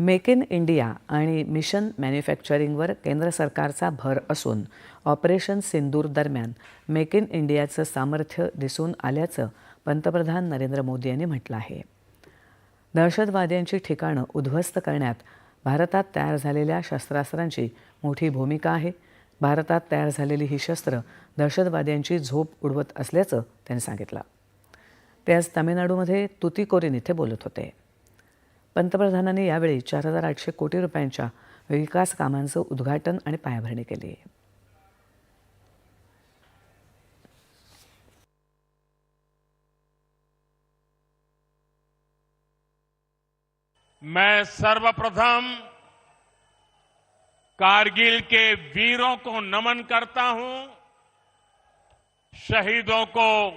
Make in India आणि mission मॅन्युफॅक्चरिंगवर केंद्र सरकारचा भर असून ऑपरेशन सिंदूर दरम्यान मेक इन इंडियाचं सामर्थ्य दिसून आल्याचं पंतप्रधान नरेंद्र मोदी यांनी म्हटलं आहे. दहशतवाद्यांची ठिकाणं उद्ध्वस्त करण्यात भारतात तयार झालेल्या शस्त्रास्त्रांची मोठी भूमिका आहे. भारतात तयार झालेली ही शस्त्र दहशतवाद्यांची झोप उडवत असल्याचं त्यांनी सांगितलं. ते आज तामिळनाडूमध्ये तुतीकोरीन इथे बोलत होते. पंतप्रधानांनी यावेळी चार हजार आठशे कोटी रुपयांच्या विकास कामांचं उद्घाटन आणि पायाभरणी केली. मैं सर्वप्रथम कारगिल के वीरों को नमन करता हूं शहीदों को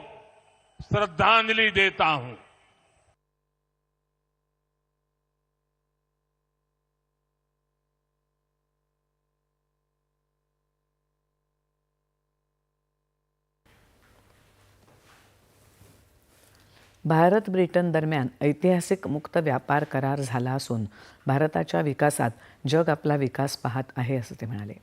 श्रद्धांजलि देता हूं। भारत ब्रिटन दरम्यान ऐतिहासिक मुक्त व्यापार करार झाला असून भारताच्या विकासात जग आपला विकास पाहत आहे असं ते म्हणाले.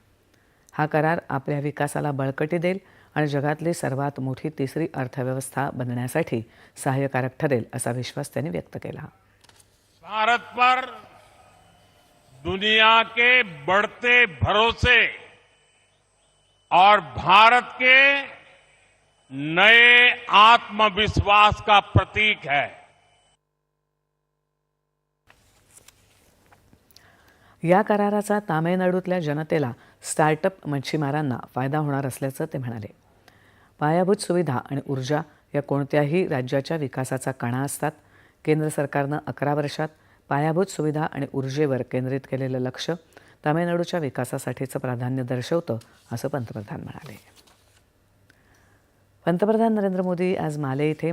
हा करार आपल्या विकासाला बळकटी देईल आणि जगातली सर्वात मोठी तिसरी अर्थव्यवस्था बनण्यासाठी सहाय्यकारक ठरेल असा विश्वास त्यांनी व्यक्त केला. भारत पर दुनिया के बढ़ते भरोसे और भारत के नए आत्मविश्वास का प्रतीक है। या कराराचा तामिळनाडूतल्या जनतेला स्टार्टअप मच्छीमारांना फायदा होणार असल्याचं ते म्हणाले. पायाभूत सुविधा आणि ऊर्जा या कोणत्याही राज्याच्या विकासाचा कणा असतात. केंद्र सरकारनं अकरा वर्षात पायाभूत सुविधा आणि ऊर्जेवर केंद्रित केलेलं लक्ष तामिळनाडूच्या विकासासाठीचं प्राधान्य दर्शवतं असं पंतप्रधान म्हणाले. पंतप्रधान नरेंद्र मोदी आज माले इथे